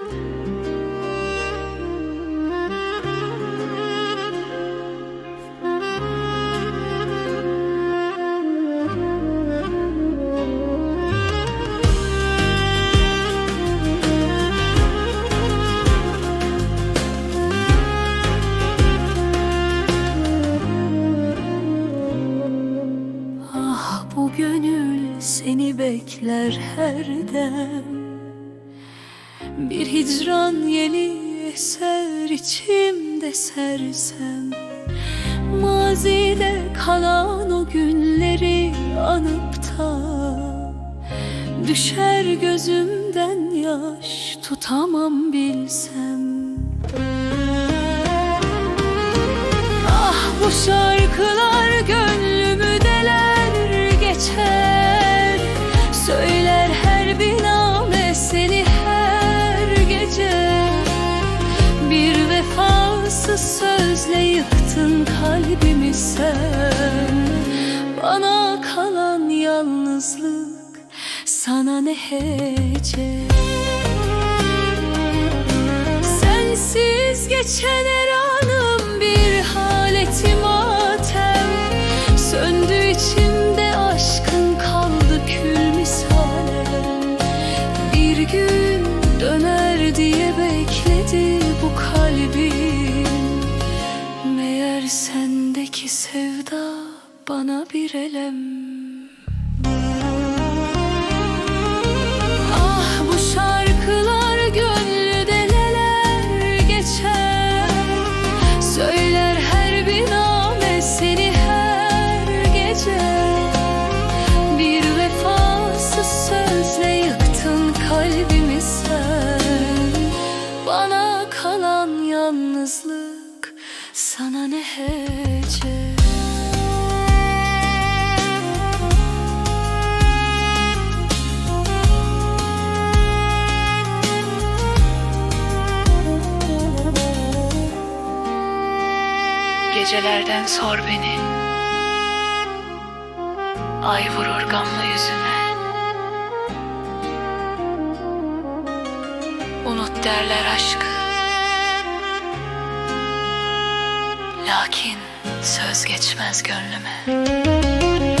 Ah gönül seni bekler her dem Bir hicran yeli eser içimde sersem Mazide kalan o günleri anıp da Düşer gözümden yaş tutamam bilsem sözle yıktın kalbimi sen. Bana kalan yalnızlık sana ne hece? Sensiz geçen her anım bir sendeki sevda bana bir elem. Ah bu şarkılar gönlüde neler geçer? Söyler her bir name seni her gece. Bir vefasız sözle yıktın kalbimi sen. Bana kalan yalnızlık sana Gecelerden sor beni. Ay vurur gamlı yüzüme. Unut derler aşkı Lakin söz geçmez gönlüme